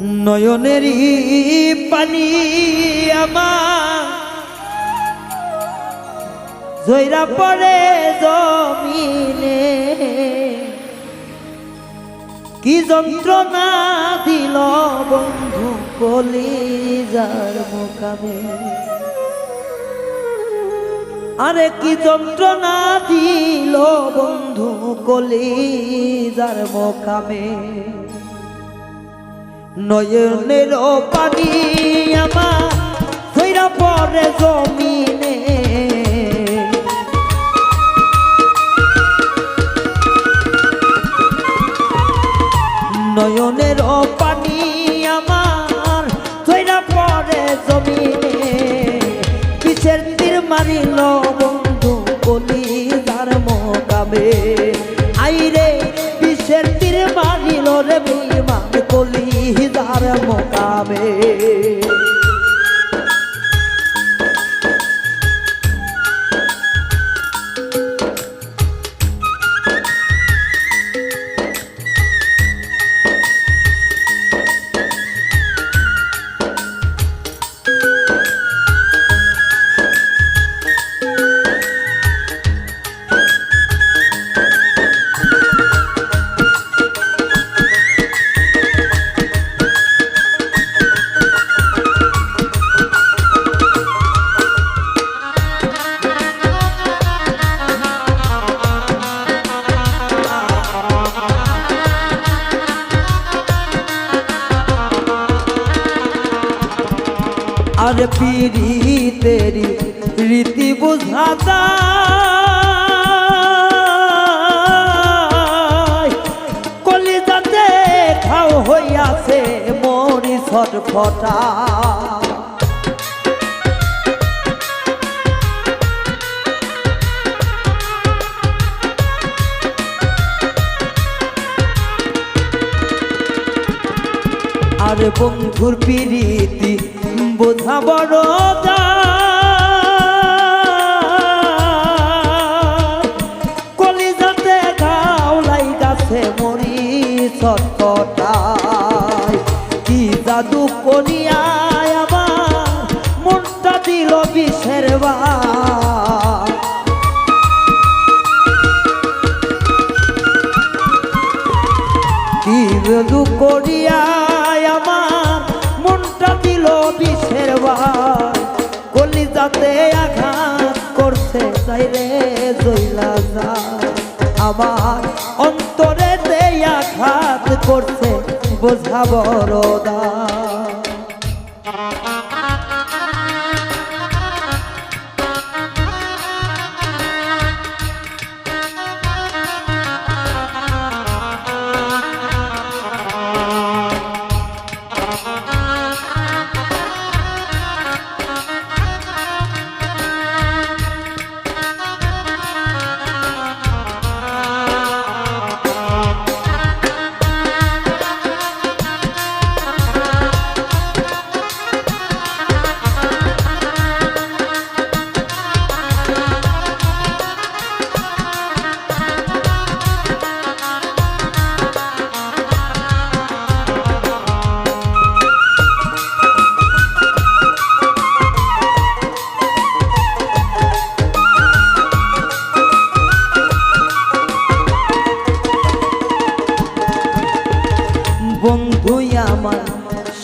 নয়নেরই পানি আমার। জৈরা পড়ে জমিনে। কি যন্ত্রণা দিল বন্ধু কলিজার মোকামে। আরে কি যন্ত্রণা দিল বন্ধু কলিজার মোকামে। নয়নের পানি আমার ধৈরা পরে জমিনে। নয়নের মোকাবে রীতি বুঝাতা কলিজাতে খাও হইয়াছে মরি ছটফটা। আর বন্ধুর পিরিতি বোঝা বড় কলিজাতে ছটফটায় কি জাদু করিয়ায় আমার মনটা দিল বিষের বা কি বেদু করিয়ায় আমার মনটা দিল বিষের ভাই কলিজাতে আঘাত করছে তাই রে জইলা আমার বড়দা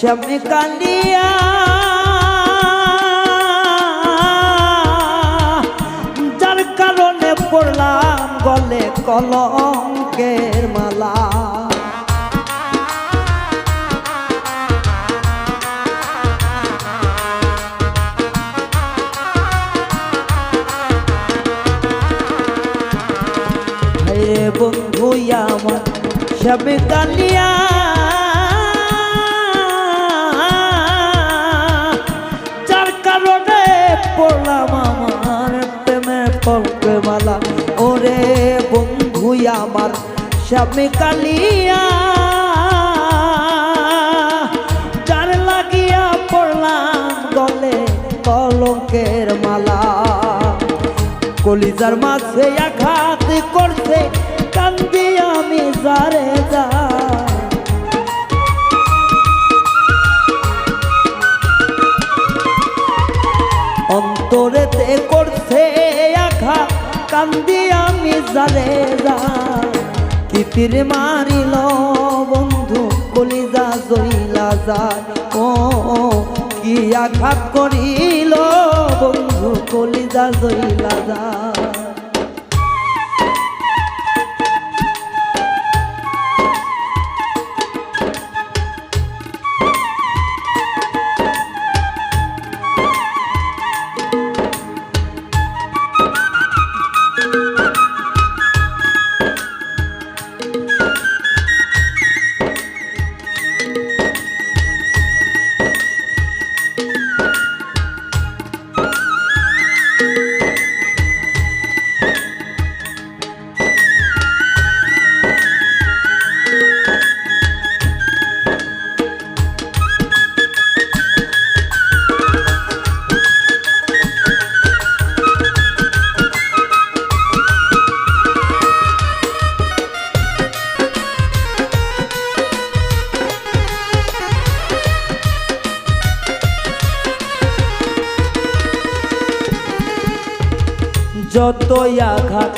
সামনে কালিয়া যার কারণে পড়লাম গলে কলঙ্কের মালা। বন্ধু আমার সব কালিয়া আমার স্বামী কালিয়া। যার লাগিয়া পড়লাম গলে কলঙ্কের মালা। কলিজার মাঝে আঘাত করছে, কান্দি আমি যারে যা কান্দি আমি জালে যা। তিতির মারিল বন্ধু, কলিজা জইলা যায় ও, কি আঘাত করিল বন্ধু, কলিজা জইলা যায় যতই আঘাত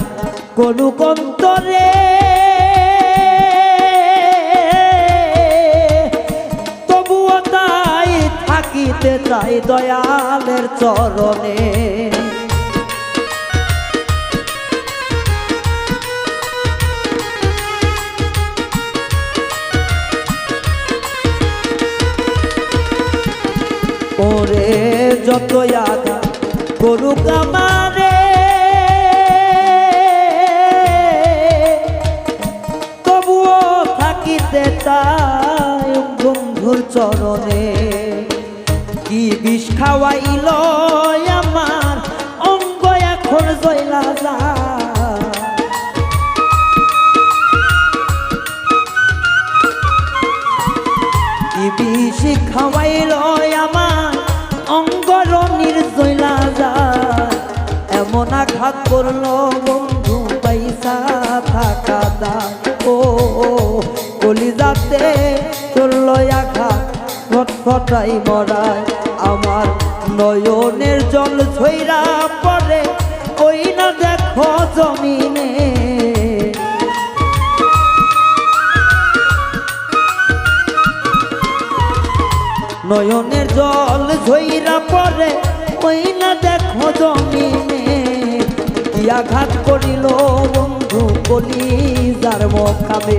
করুক অন্তরে, তবুও তাই থাকিতে চাই দয়ালের চরণে। ওরে, যতই আঘাত করুক আমারে চাই বন্ধুর চরণে। কি বিষ খাওয়াইল আমার অঙ্গ এখন জয়লা যায়। বিষ খাওয়াইল আমার অঙ্গরণীর জইলা যায়। এমন আঘাত করল বন্ধু পয়সা কলিজাতে চলল আঘাত ফটফটাই মরায়। আমার নয়নের জল ছইরা পড়ে, ওই না দেখো জমিনে। নয়নের জল ঝইরা পড়ে, ওই না দেখো জমিনে। কি আঘাত করিল বন্ধু? বলি, যার মখাবে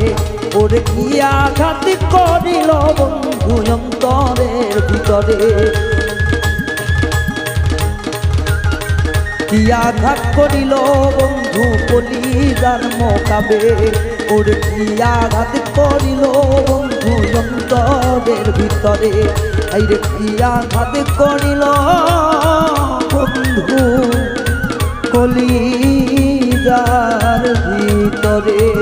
ওরে কি আঘাত করিল বন্ধু অন্তরের ভিতরে? কি আঘাত করিল বন্ধু বলি, যার মকাবে ওর কি আঘাত করিল বন্ধু অন্তরের ভিতরে? আইরে, কি আঘাত করিল বন্ধু কলি অন্তরে